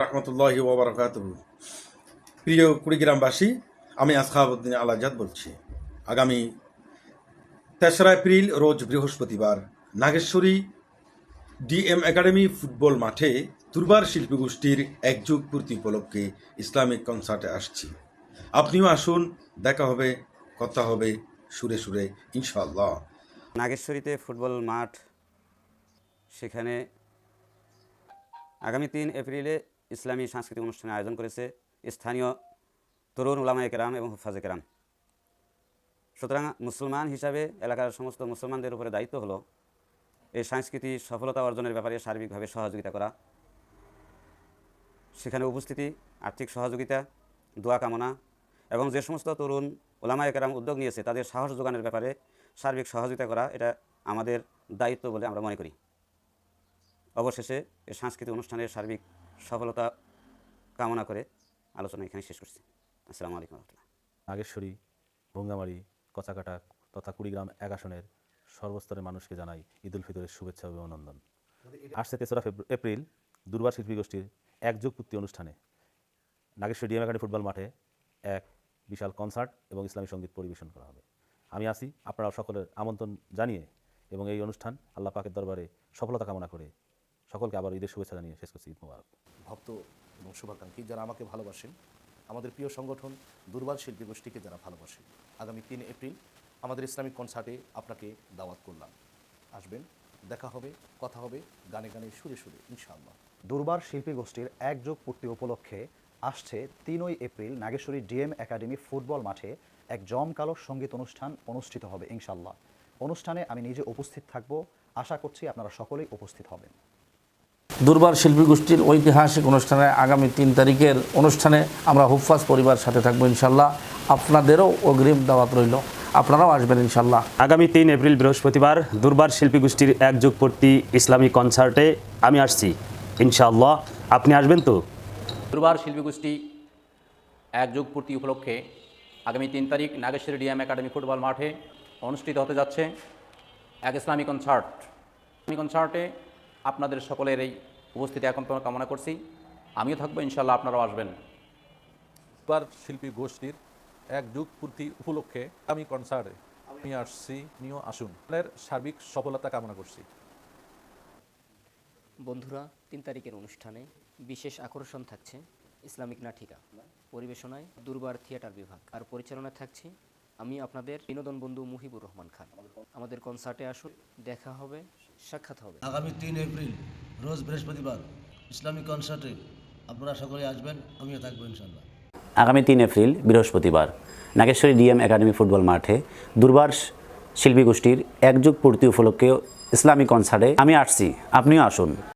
রহমতুল্লাহ ওবরাকাত প্রিয় কুড়িগ্রামবাসী, আমি আসখাবুদ্দিন আলাজাদ বলছি। আগামী তেসরা এপ্রিল, রোজ বৃহস্পতিবার, নাগেশ্বরী ডিএম একাডেমি ফুটবল মাঠে দুর্বার শিল্পী গোষ্ঠীর একযুগ পূর্তি উপলক্ষে ইসলামিক কনসার্টে আসছি। আপনিও আসুন, দেখা হবে, কথা হবে, সুরে সুরে, ইনশাআল্লাহ। নাগেশ্বরীতে ফুটবল মাঠ, সেখানে আগামী তিন এপ্রিলে ইসলামী সাংস্কৃতিক অনুষ্ঠানের আয়োজন করেছে স্থানীয় তরুণ ওলামা কেরাম এবং হুফাজে কেরাম। সুতরাং মুসলমান হিসাবে এলাকার সমস্ত মুসলমানদের উপরে দায়িত্ব হলো এই সাংস্কৃতিক সফলতা অর্জনের ব্যাপারে সার্বিকভাবে সহযোগিতা করা। সেখানে উপস্থিতি, আর্থিক সহযোগিতা, দোয়া কামনা এবং যে সমস্ত তরুণ ওলামায় কেরাম উদ্যোগ নিয়েছে তাদের সাহস যোগানের ব্যাপারে সার্বিক সহযোগিতা করা এটা আমাদের দায়িত্ব বলে আমরা মনে করি। অবশেষে এই সাংস্কৃতিক অনুষ্ঠানের সার্বিক সফলতা কামনা করে আলোচনা এখানে শেষ করছি। আসসালামু আলাইকুম রহমতুল্লাহ। নাগেশ্বরী, ভঙ্গামারি, কচাকাটা তথা কুড়িগ্রাম এক আসনের সর্বস্তরের মানুষকে জানাই ঈদুল ফিতরের শুভেচ্ছা অভিনন্দন। আসছে তেসরা এপ্রিল, দুর্বার শিল্পী গোষ্ঠীর একযোগ পূর্তি অনুষ্ঠানে। নাগেশ্বরী ডিএম একাডেমি ফুটবল মাঠে এক বিশাল কনসার্ট এবং ইসলামী সংগীত পরিবেশন করা হবে। আমি আসি আপনারা সকলের আমন্ত্রণ জানিয়ে এবং এই অনুষ্ঠান আল্লাহ পাকের দরবারে সফলতা কামনা করে সকলকে আবার ঈদের শুভেচ্ছা জানিয়ে শেষ করছি ঈদ মুবারক। ভক্ত এবং শুভাকাঙ্ক্ষী যারা আমাকে ভালোবাসেন আমাদের প্রিয় সংগঠন দুর্বার শিল্পী গোষ্ঠীকে যারা ভালোবাসেন আগামী তিন এপ্রিল আমাদের ইসলামিক কনসার্টে আপনাকে দাওয়াত করলাম। আসবেন দেখা হবে কথা হবে গানে গানে সুরে সুরে ইনশাআল্লাহ। দুর্বার শিল্পী গোষ্ঠীর একযোগ পূর্তি উপলক্ষে আসছে তিনই April Nageshwari DM academy football মাঠে এক জমকালো সংগীত অনুষ্ঠান অনুষ্ঠিত হবে ইনশাল্লাহ অনুষ্ঠানে আমি নিজে উপস্থিত থাকব আশা করছি আপনারা সকলেই উপস্থিত হবেন। দুর্বার শিল্পী গোষ্ঠীর ঐতিহাসিক অনুষ্ঠানে আগামী তিন তারিখের অনুষ্ঠানে আমরা হুফাজ পরিবার সাথে থাকব ইনশাল্লাহ আপনাদেরও অগ্রিম দাওয়াত রইল। আপনারাও আসবেন ইনশাল্লাহ আগামী তিন এপ্রিল বৃহস্পতিবার দুর্বার শিল্পী গোষ্ঠীর একযুগ পূর্তি ইসলামী কনসার্টে আমি আসছি। ইনশাআল্লাহ আপনি আসবেন তো? দুর্বার শিল্পী গোষ্ঠী একযোগ পূর্তি উপলক্ষে আগামী তিন তারিখ নাগেশ্বরী ডিএম একাডেমি ফুটবল মাঠে অনুষ্ঠিত হতে যাচ্ছে এক ইসলামী কনসার্ট। ইসলামী কনসার্টে আপনাদের সকলের এই উপস্থিতি এখন তোমার কামনা করছি। আমিও থাকব ইনশাল্লাহ আপনারাও আসবেন। দুর্বার শিল্পী গোষ্ঠীর এক যুগ পূর্তি উপলক্ষে আমি কনসার্টে আমি আসছি নিয়েও আসুন। এর সার্বিক সফলতা কামনা করছি। বন্ধুরা তিন তারিখের অনুষ্ঠানে বিশেষ আকর্ষণ থাকছে ইসলামিক নাটিকা পরিবেশনায় দুর্বার থিয়েটার বিভাগ। আর পরিচালনায় থাকছে আমি আপনাদের বিনোদন বন্ধু মুহিবুর রহমান খান। আমাদের কনসার্টে আসুন দেখা হবে সাক্ষাৎ হবে। আগামী তিন এপ্রিল রোজ বৃহস্পতিবার ইসলামিক কনসার্টে আপনারা সকলে আসবেন, আমিও থাকব ইনশাল্লাহ আগামী তিন এপ্রিল, বৃহস্পতিবার, নাগেশ্বরী ডিএম একাডেমি ফুটবল মাঠে দুর্বার শিল্পী গোষ্ঠীর একযুগ পূর্তি উপলক্ষে ইসলামী কনসার্টে আমি আসছি, আপনিও আসুন।